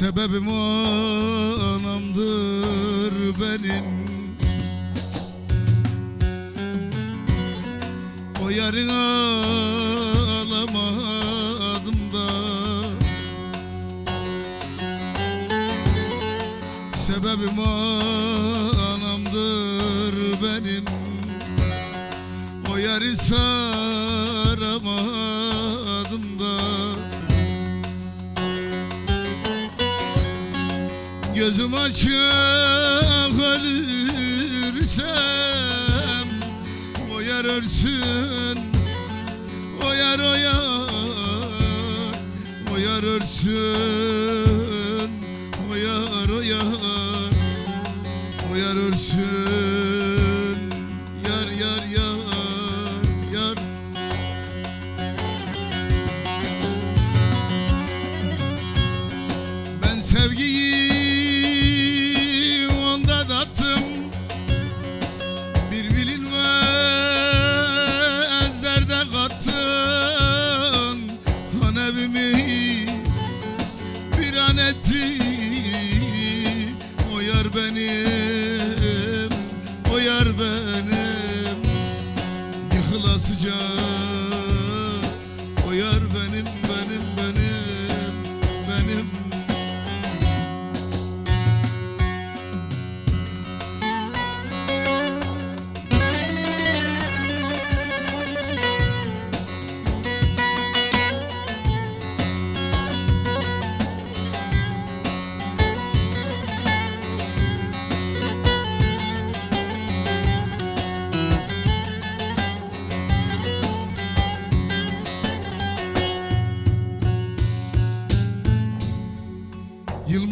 Sebebim anamdır benim. O yarın alamadım da. Sebebim anamdır benim. O yarı saramadım da Gözüm açık ölürsem O yer ölsün O yer o yer ölsün O yer o ölsün. Yar yar yar yar. Ben sevgiyi etti. O yar benim, o yar benim. Yıkılasıca O yar benim, benim, benim,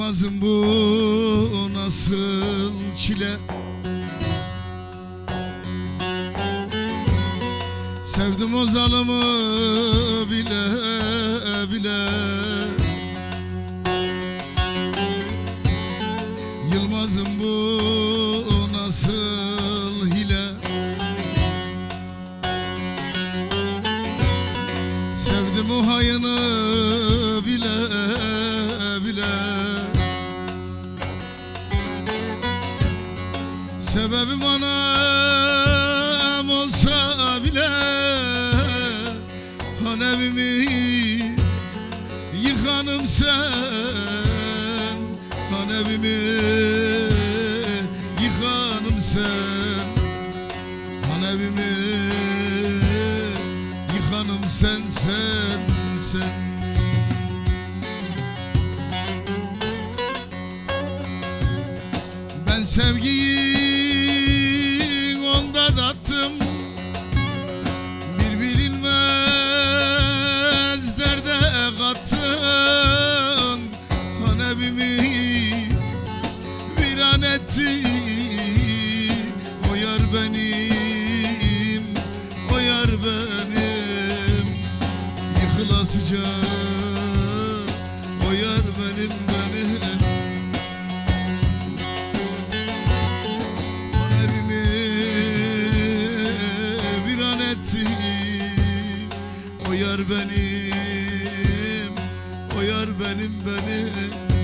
Yılmaz'ım bu nasıl çile? Sevdim o zalımı bile bile. Yılmaz'ım bu nasıl hile? Sevdim o hayını bile bile Sebebim anam olsa bile Hanevimi yıkanım sen. Hanevimi yıkanım sen. Hanevimi yıkanım sen sen sen. Ben sevgiyi etti O yar benim, o yar benim. Yıkılasıca o yar benim benim. Evimi bir an etti O yar benim, o yar benim benim.